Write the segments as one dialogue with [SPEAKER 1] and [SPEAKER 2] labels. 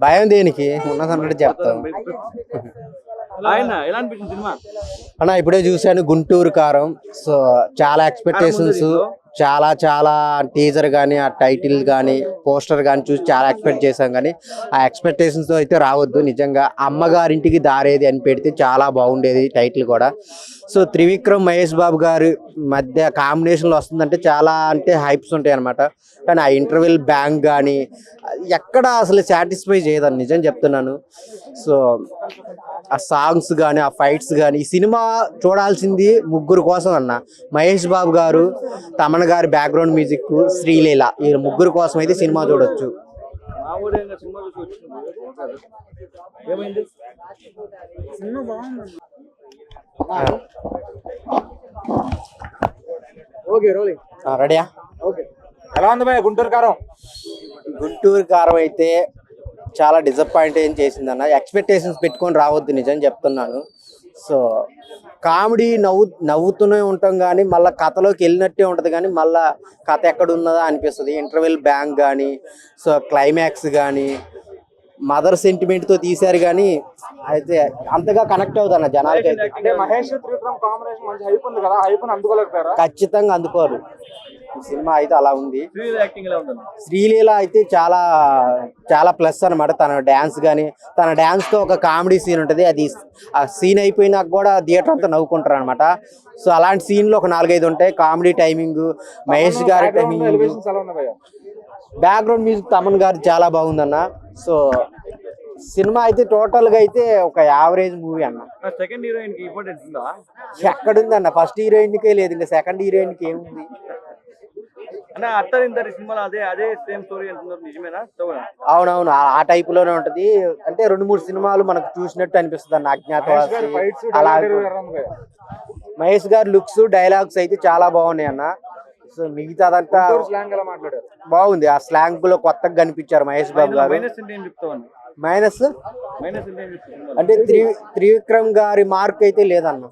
[SPEAKER 1] భయం దేనికి? ఉన్నదన్నట్టు చెప్తాం.
[SPEAKER 2] ఆయన ఎలా అనిపించింది సినిమా?
[SPEAKER 1] అన్న ఇప్పుడే చూశాను గుంటూరు కారం. సో చాలా ఎక్స్పెక్టేషన్స్ చాలా చాలా టీజర్ కానీ ఆ టైటిల్ కానీ పోస్టర్ కానీ చూసి చాలా ఎక్స్పెక్ట్ చేశాం కానీ ఆ ఎక్స్పెక్టేషన్స్తో అయితే రావద్దు. నిజంగా అమ్మగారింటికి దారేది అని పెడితే చాలా బాగుండేది టైటిల్ కూడా. సో త్రివిక్రమ్ మహేష్ బాబు గారి మధ్య కాంబినేషన్లో వస్తుందంటే చాలా అంటే హైప్స్ ఉంటాయి అనమాట కానీ ఆ ఇంటర్వెల్ బ్యాంక్ కానీ ఎక్కడ అసలు సాటిస్ఫై చేయదని నిజం చెప్తున్నాను. సో ఆ సాంగ్స్ కానీ ఆ ఫైట్స్ కానీ ఈ సినిమా చూడాల్సింది ముగ్గురు కోసం అన్న. మహేష్ బాబు గారు తమన్ గారి బ్యాక్గ్రౌండ్ మ్యూజిక్ శ్రీలీల. ఈ ముగ్గురు కోసం అయితే సినిమా చూడొచ్చు. రెడీయా?
[SPEAKER 3] ఓకే. ఎలా ఉంది గుంటూరు కారం?
[SPEAKER 1] గుంటూరు కారం అయితే చాలా డిసప్పాయింట్ ఏం చేసిందన్న. ఎక్స్పెక్టేషన్స్ పెట్టుకొని రావద్దు నిజం చెప్తున్నాను. సో కామెడీ నవ్వు నవ్వుతూనే ఉంటాం కానీ మళ్ళీ కథలోకి వెళ్ళినట్టే ఉంటుంది కానీ మళ్ళీ కథ ఎక్కడ ఉన్నదా అనిపిస్తుంది ఇంటర్వెల్ బ్యాంక్ కానీ సో క్లైమాక్స్ కానీ మదర్ సెంటిమెంట్తో తీశారు కానీ అయితే అంతగా కనెక్ట్ అవుతాను జనాలకి ఖచ్చితంగా అందుకోరు. సినిమా అయితే అలా ఉంది. శ్రీలీల అయితే చాలా చాలా ప్లస్ అన్నమాట. తన డ్యాన్స్ కానీ తన డ్యాన్స్తో ఒక కామెడీ సీన్ ఉంటుంది. అది ఆ సీన్ అయిపోయినాక కూడా థియేటర్ అంతా నవ్వుకుంటారు అనమాట సో అలాంటి సీన్లు ఒక నాలుగైదు ఉంటాయి. కామెడీ టైమింగ్ మహేష్ గారి టైమింగ్ బ్యాక్గ్రౌండ్ మ్యూజిక్ తమన్ గారు చాలా బాగుందన్న. సో సినిమా అయితే టోటల్గా అయితే ఒక యావరేజ్ మూవీ అన్న.
[SPEAKER 2] సెకండ్ హీరోయిన్కి ఇంపార్టెన్స్ ఉందా?
[SPEAKER 1] ఎక్కడుంది అన్న ఫస్ట్ హీరోయిన్ కే లేదు. ఇంకా సెకండ్ హీరోయిన్కి ఏముంది? అవునవును ఆ- ఆ టైప్లోనే ఉంటది. అంటే రెండు మూడు సినిమాలు మనకు చూసినట్టు అనిపిస్తుంది అన్న
[SPEAKER 3] మహేష్ గారి
[SPEAKER 1] అజ్ఞాతవాసి అలా మహేష్ గారి లుక్స్ డైలాగ్స్ అయితే చాలా బాగున్నాయి అన్న. సో
[SPEAKER 3] ఎలా మాట్లాడారు?
[SPEAKER 1] బాగుంది. ఆ స్లాంగ్లో కొత్తగా కనిపించారు మహేష్ బాబు గారు.
[SPEAKER 2] మైనస్ అంటే
[SPEAKER 1] త్రివిక్రమ్ గారి మార్క్ అయితే లేదన్న.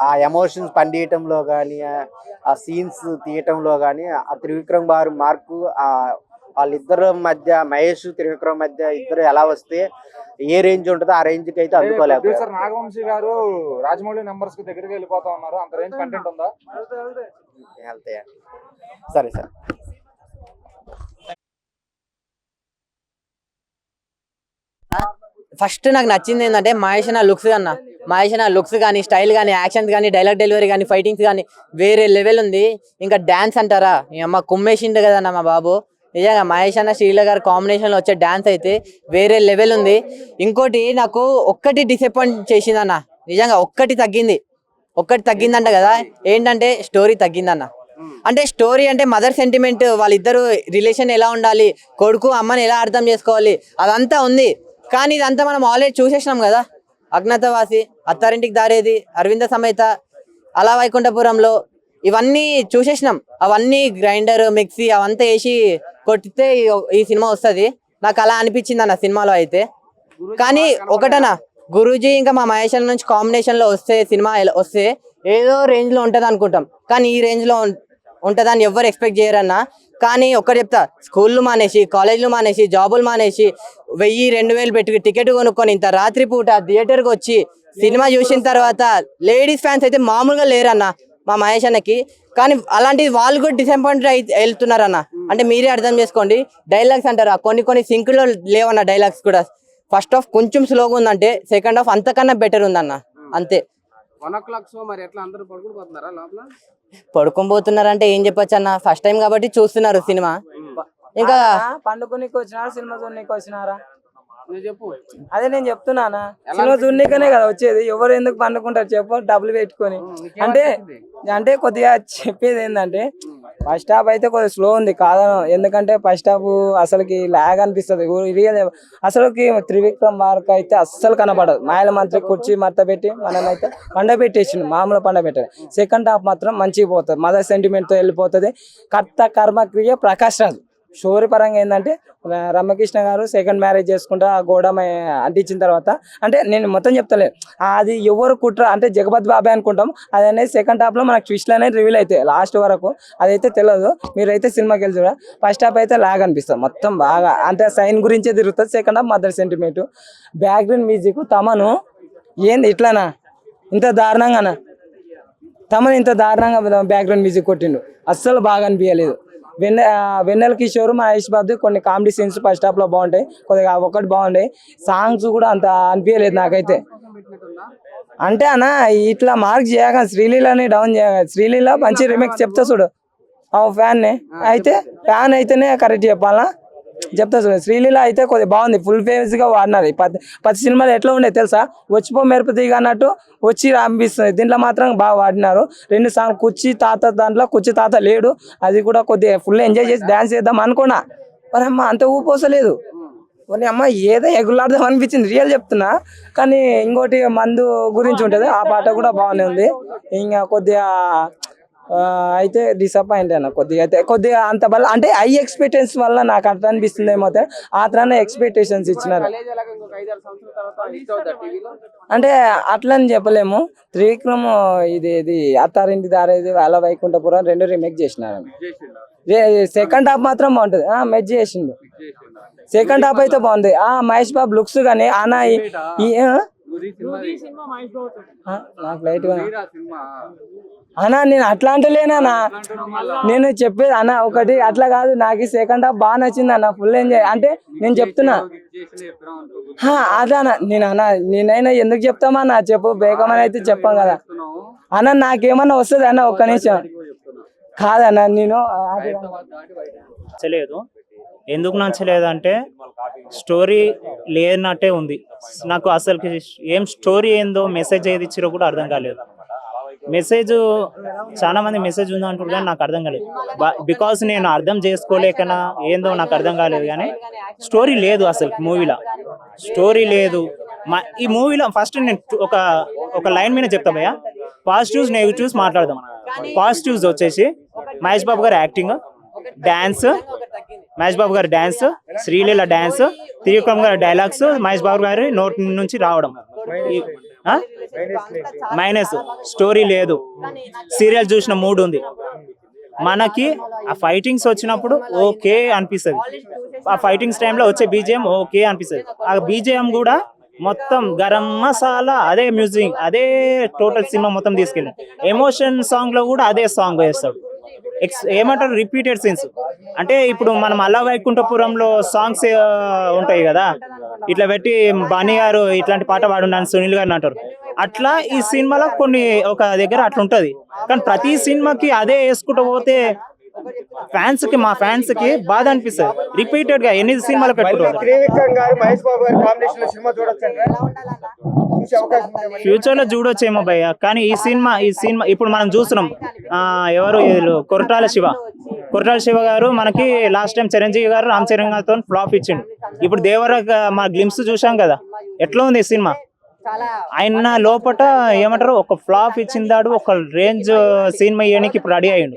[SPEAKER 1] ఆ ఎమోషన్స్ పండియటంలో కానీ ఆ సీన్స్ తీయటంలో కానీ ఆ త్రివిక్రమ్ గారి మార్కు ఆ వాళ్ళిద్దరు మధ్య మహేష్ త్రివిక్రమ్ మధ్య ఇద్దరు ఎలా వస్తే ఏ రేంజ్ ఉంటుందో ఆ రేంజ్కి అయితే అందుకోలేకపోయారు.
[SPEAKER 3] ప్రొడ్యూసర్ నాగవంశీ గారు రాజమౌళి నంబర్స్కి దగ్గరికి వెళ్ళిపోతా ఉన్నారు. అంత రేంజ్ కంటెంట్ ఉందా?
[SPEAKER 1] వెళ్తాయా? సరే సరే.
[SPEAKER 4] ఫస్ట్ నాకు నచ్చింది ఏంటంటే మహేష్ నా లుక్స్ అన్న మహేష్ నా లుక్స్ కానీ స్టైల్ కానీ యాక్షన్స్ కానీ డైలాగ్ డెలివరీ కానీ ఫైటింగ్స్ కానీ వేరే లెవెల్ ఉంది. ఇంకా డ్యాన్స్ అంటారా? మీ అమ్మ కుమ్మేసిండు కదన్న మా బాబు. నిజంగా మహేష్ అన్న శ్రీల గారి కాంబినేషన్లో వచ్చే డ్యాన్స్ అయితే వేరే లెవెల్ ఉంది. ఇంకోటి నాకు ఒక్కటి డిసప్పాయింట్ చేసిందన్న. నిజంగా ఒక్కటి తగ్గింది. ఒక్కటి తగ్గిందంట కదా. ఏంటంటే స్టోరీ తగ్గిందన్న. అంటే స్టోరీ అంటే మదర్ సెంటిమెంట్ వాళ్ళిద్దరు రిలేషన్ ఎలా ఉండాలి? కొడుకు అమ్మని ఎలా అర్థం చేసుకోవాలి? అదంతా ఉంది. కానీ ఇదంతా మనం ఆల్రెడీ చూసేసినాం కదా. అజ్ఞాతవాసి అత్తారింటికి దారేది అరవింద సమేత అలా వైకుంఠపురంలో ఇవన్నీ చూసేసినాం. అవన్నీ గ్రైండర్ మిక్సీ అవంతా వేసి కొట్టితే ఈ- సినిమా వస్తుంది. నాకు అలా అనిపించింది అన్న సినిమాలో అయితే. కానీ ఒకటనా? గురూజీ ఇంకా మా మహేష్ నుంచి కాంబినేషన్లో వస్తే సినిమా వస్తే ఏదో రేంజ్లో ఉంటది అనుకుంటాం. కానీ ఈ రేంజ్లో ఉం- ఉంటదని ఎవరు ఎక్స్పెక్ట్ చేయరన్నా. కానీ ఒక్కటి చెప్తా స్కూళ్ళు మానేసి కాలేజీలు మానేసి జాబులు మానేసి వెయ్యి రెండు వేలు పెట్టి టికెట్ కొనుక్కొని ఇంత రాత్రి పూట థియేటర్కి వచ్చి సినిమా చూసిన తర్వాత లేడీస్ ఫ్యాన్స్ అయితే మామూలుగా లేరన్న మా మహేష్ అన్నకి. కానీ అలాంటి వాళ్ళు కూడా డిసప్పాయింట్ అయి వెళ్తున్నారన్న. అంటే మీరే అర్థం చేసుకోండి. డైలాగ్స్ అంటారా కొన్ని కొన్ని సింకులో లేవన్న డైలాగ్స్ కూడా. ఫస్ట్ హాఫ్ కొంచెం స్లోగా ఉందంటే సెకండ్ హాఫ్ అంతకన్నా బెటర్ ఉందన్న. అంతే. పోతున్నారంటే ఏం చెప్పొచ్చు అన్న ఫస్ట్ టైం కాబట్టి చూస్తున్నారు సినిమా. ఇంకా
[SPEAKER 5] పండుకునికి వచ్చినారా సినిమా చూడనీకి వచ్చినారా
[SPEAKER 6] నువ్వు చెప్పు.
[SPEAKER 5] అదే నేను చెప్తున్నానా. సినిమా చూడనీకనే కదా వచ్చేది. ఎవరు ఎందుకు పండుకుంటారు చెప్పు. డబ్బులు పెట్టుకొని. అంటే అంటే కొద్దిగా చెప్పేది ఏంటంటే ఫస్ట్ హాఫ్ అయితే కొద్దిగా స్లో ఉంది కాదను. ఎందుకంటే ఫస్ట్ హాఫ్ అసలుకి లాగ్ అనిపిస్తుంది. రియల్ అసలుకి త్రివిక్రమ్ మార్క్ అయితే అస్సలు కనపడదు. మాయల మంత్రి కుర్చీ మడత పెట్టి అయితే పండ పెట్టేసిండు మామూలు పండ పెట్టారు సెకండ్ హాఫ్ మాత్రం మంచిగా పోతుంది. మదర్ సెంటిమెంట్తో వెళ్ళిపోతుంది. కర్త కర్మ క్రియ ప్రకాష్ రాజు. స్టోరీ పరంగా ఏంటంటే రమ్మకృష్ణ గారు సెకండ్ మ్యారేజ్ చేసుకుంటా ఆ గోడ అంటించిన తర్వాత అంటే నేను మొత్తం చెప్తలే అది ఎవరు కుట్ర అంటే జగపత్ బాబాయ్ అనుకుంటాం అది అనేది సెకండ్ హాఫ్లో మనకు ట్విస్ట్లు అనేది రివీల్ అవుతాయి లాస్ట్ వరకు అదైతే తెలియదు మీరైతే సినిమాకి వెళ్ళి చూడ ఫస్ట్ హాఫ్ అయితే లాగ్ అనిపిస్తుంది మొత్తం బాగా అంటే సైన్ గురించే తిరుగుతుంది second half mother sentiment background music తమను ఏంది ఇట్లానా? ఇంత దారుణంగానా? తమను ఇంత దారుణంగా బ్యాక్గ్రౌండ్ మ్యూజిక్ కొట్టిండు అస్సలు బాగా అనిపించలేదు వెన్నె వెన్నెల కిషోర్ మహేష్ బాబు కొన్ని కామెడీ సీన్స్ ఫస్ట్ హాఫ్లో బాగుంటాయి. కొద్దిగా ఒకటి బాగుంటాయి. సాంగ్స్ కూడా అంత అనిపించలేదు నాకైతే. అంటే అన్న ఇట్లా మార్క్ చేయక శ్రీలీలని డౌన్ చేయక శ్రీలీల మంచి రిమేక్ చెప్తా చూడు. ఆ ఫ్యాన్ని. అయితే ఫ్యాన్ అయితేనే కరెక్ట్ చెప్పాలా? చెప్తా చూడు శ్రీలీల అయితే కొద్దిగా బాగుంది. ఫుల్ ఫేమస్గా వాడినారు. పది పది సినిమాలు ఎట్లా ఉండే తెలుసా? వచ్చిపో మెరుపు అన్నట్టు వచ్చి అనిపిస్తుంది దీంట్లో మాత్రం బాగా వాడినారు. రెండు సాంగ్ కుర్చీ తాత దాంట్లో కుర్చీ తాత లేడు. అది కూడా కొద్దిగా ఫుల్ ఎంజాయ్ చేసి డాన్స్ చేద్దాం అనుకున్నా. మరి అమ్మ అంత ఊపోసలేదు మరి అమ్మ ఏదో ఎగులాడదాం అనిపించింది. రియల్ చెప్తున్నా. కానీ ఇంకోటి మందు గురించి ఉంటుంది. ఆ పాట కూడా బాగానే ఉంది. ఇంకా కొద్దిగా అయితే డిసప్పాయింట్ అన్న. కొద్దిగా అయితే కొద్దిగా అంత వల్ల అంటే హై ఎక్స్పెక్టేషన్స్ వల్ల నాకు అట్లా అనిపిస్తుంది ఏమో ఆ తరాన ఎక్స్పెక్టేషన్స్ ఇచ్చినారు
[SPEAKER 6] కాలేజ్ ఎలాగ ఇంకొక ఐదారు సంవత్సరాల తర్వాత హిట్ అవుతా టీవీలో?
[SPEAKER 5] అంటే అట్లా అని చెప్పలేము. త్రివిక్రమ్ ఇది ఇది అత్తారింటి దారేది వాళ్ళ వైకుంఠపురం రెండు రీమేక్ చేసినారు. సెకండ్ హాఫ్ మాత్రం బాగుంటుంది. ఆ మెచ్ చేసిండు. సెకండ్ హాఫ్ అయితే బాగుంది. ఆ మహేష్ బాబు లుక్స్ కానీ? ఆ, నాకు లైట్ అన్నా నేను అట్లా అంటలేనా నేను చెప్పేది అన్న ఒకటి అట్లా కాదు. నాకు సెకండ్ హాఫ్ బాగా నచ్చింది అన్న ఫుల్ ఎంజాయ్ అంటే నేను చెప్తున్నా. హా, అదే అన్న. నేను అన్న నేనైనా ఎందుకు చెప్తామన్నా చెప్పు బేగమని అయితే చెప్పాం కదా. అన్న నాకేమన్నా వస్తుంది అన్న ఒక్క నిమిషం. కాదన్న నేను
[SPEAKER 2] నచ్చలేదు. ఎందుకు నచ్చలేదు అంటే స్టోరీ లేనట్టే ఉంది. నాకు అసలు ఏం స్టోరీ ఏందో మెసేజ్ ఏది ఇచ్చిరో కూడా అర్థం కాలేదు. మెసేజ్ చాలా మంది మెసేజ్ ఉంది అంటారు కానీ నాకు అర్థం కాలేదు. బికాస్ నేను అర్థం చేసుకోలేకనా ఏందో నాకు అర్థం కాలేదు కానీ స్టోరీ లేదు అసలు మూవీలో స్టోరీ లేదు. మా ఈ మూవీలో ఫస్ట్ నేను ఒక ఒక లైన్ మీద చెప్తా భయ్యా. పాజిటివ్స్ నెగిటివ్స్ మాట్లాడదాం. పాజిటివ్స్ వచ్చేసి మహేష్ బాబు గారు యాక్టింగ్ డాన్స్ మహేష్ బాబు గారి డాన్స్ శ్రీలీల డాన్స్ త్రివిక్రమ్ గారి డైలాగ్స్ మహేష్ బాబు గారి నోటి నుంచి రావడం. మైనస్ స్టోరీ లేదు. సీరియల్ చూసిన మూడ్ ఉంది. మనకి ఆ ఫైటింగ్స్ వచ్చినప్పుడు ఓకే అనిపిస్తుంది. ఆ ఫైటింగ్స్ టైంలో వచ్చే బీజిఎం ఓకే అనిపిస్తుంది. ఆ బీజిఎం కూడా మొత్తం గరం మసాలా అదే మ్యూజిక్ అదే టోటల్ సినిమా మొత్తం తీసుకెళ్ళి. ఎమోషన్ సాంగ్లో కూడా అదే సాంగ్ వేస్తాడు. ఎక్స్ ఏమంటారు? రిపీటెడ్ సీన్స్ అంటే ఇప్పుడు మనం అల్లా వైకుంఠపురంలో సాంగ్స్ ఉంటాయి కదా. ఇట్లా పెట్టి బాణి గారు ఇట్లాంటి పాట పాడున్నాను సునీల్ గారు అంటారు. అట్లా ఈ సినిమాలో కొన్ని ఒక దగ్గర అట్లా ఉంటది. కానీ ప్రతి సినిమాకి అదే వేసుకుంటూ పోతే ఫ్యాన్స్కి మా ఫ్యాన్స్కి బాధ అనిపిస్తుంది. రిపీటెడ్గా ఎన్ని సినిమాలు? ఫ్యూచర్లో చూడొచ్చేమో భయ్య. కానీ ఈ సినిమా ఈ సినిమా ఇప్పుడు మనం చూస్తున్నాం. ఎవరు కొరటాల శివ. కొరటాల శివ గారు మనకి లాస్ట్ టైం చిరంజీవి గారు రామ్ చరణ్ గారితో ఫ్లాప్ ఇచ్చిండు. ఇప్పుడు దేవర మా గ్లిమ్స్ చూసాం కదా. ఎట్లా ఉంది ఈ సినిమా? ఆయన లోపట ఏమంటారు? ఒక ఫ్లాప్ ఇచ్చిందాడు ఒక రేంజ్ సినిమా ఇవ్వడానికి ఇప్పుడు రెడీ అయ్యిండు.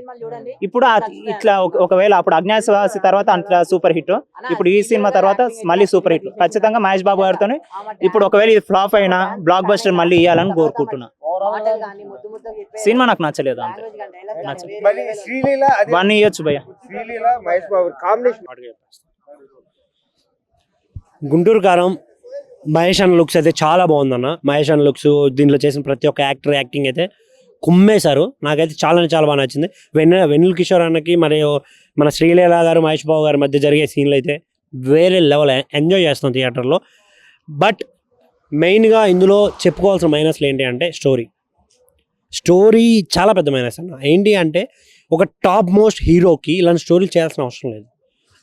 [SPEAKER 2] ఇప్పుడు ఇట్లా ఒక- ఒకవేళ అప్పుడు అజ్ఞాతవాసి తర్వాత అంత సూపర్ హిట్. ఇప్పుడు ఈ సినిమా తర్వాత మళ్ళీ సూపర్ హిట్. ఖచ్చితంగా మహేష్ బాబు గారితో ఇప్పుడు ఒకవేళ ఇది ఫ్లాప్ అయినా బ్లాక్ బస్టర్ మళ్ళీ ఇవ్వాలని కోరుకుంటున్నా. సినిమా నాకు నచ్చలేదు అంతే. వన్ భయ్య.
[SPEAKER 3] బాబు కాంబినేషన్.
[SPEAKER 7] గుంటూరు కారం మహేష్ అన్న లుక్స్ అయితే చాలా బాగుందన్న. మహేష్ అన్న లుక్స్ దీంట్లో చేసిన ప్రతి ఒక్క యాక్టర్ యాక్టింగ్ అయితే కుమ్మేశారు. నాకైతే చాలా చాలా బాగా నచ్చింది. వెన్న వెన్నెల కిషోర్ అన్నకి మరియు మన శ్రీలీల గారు మహేష్ బాబు గారి మధ్య జరిగే సీన్లు అయితే వేరే లెవెల్ ఎంజాయ్ చేస్తాం థియేటర్లో బట్ మెయిన్గా ఇందులో చెప్పుకోవాల్సిన మైనస్లు ఏంటి అంటే స్టోరీ స్టోరీ చాలా పెద్ద మైనస్ అన్న. ఏంటి అంటే ఒక టాప్ మోస్ట్ హీరోకి ఇలాంటి స్టోరీలు చేయాల్సిన అవసరం లేదు.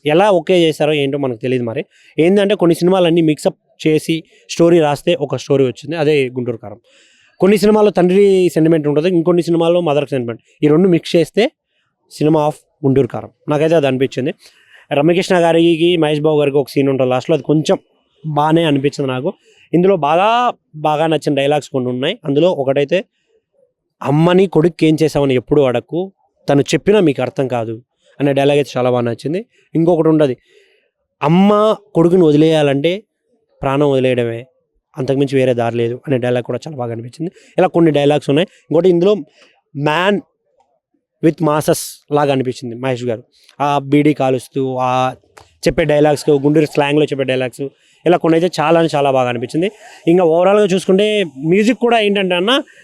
[SPEAKER 7] ఎలా ఓకే చేశారో ఏంటో మనకు తెలియదు మరి. ఏంటంటే కొన్ని సినిమాలన్నీ మిక్సప్ చేసి స్టోరీ రాస్తే ఒక స్టోరీ వచ్చింది. అదే గుంటూరు కారం. కొన్ని సినిమాల్లో తండ్రి సెంటిమెంట్ ఉంటుంది ఇంకొన్ని సినిమాల్లో మదర్ సెంటిమెంట్ ఈ రెండు మిక్స్ చేస్తే సినిమా ఆఫ్ గుంటూరు కారం. నాకైతే అది అనిపించింది. రమ్యకృష్ణ గారికి మహేష్ బాబు గారికి ఒక సీన్ ఉంటుంది. లాస్ట్లో అది కొంచెం బాగానే అనిపించింది నాకు. ఇందులో బాగా బాగా నచ్చిన డైలాగ్స్ కొన్ని ఉన్నాయి. అందులో ఒకటైతే అమ్మని కొడుక్కి ఏం చేసామని ఎప్పుడు అడక్కు? తను చెప్పినా మీకు అర్థం కాదు అనే డైలాగ్ అయితే చాలా బాగా నచ్చింది. ఇంకొకటి ఉండదు అమ్మ కొడుకుని వదిలేయాలంటే ప్రాణం వదిలేయడమే. అంతకుమించి వేరే దారి లేదు అనే డైలాగ్ కూడా చాలా బాగా అనిపించింది. ఇలా కొన్ని డైలాగ్స్ ఉన్నాయి. ఇంకోటి ఇందులో మ్యాన్ విత్ మాసస్ లాగా అనిపించింది మహేష్ గారు. ఆ బీడీ కాలుస్తూ ఆ చెప్పే డైలాగ్స్ గుంటూరు స్లాంగ్లో చెప్పే డైలాగ్స్ ఇలా కొన్ని అయితే చాలా చాలా బాగా అనిపించింది. ఇంకా ఓవరాల్గా చూసుకుంటే మ్యూజిక్ కూడా ఏంటంటే అన్న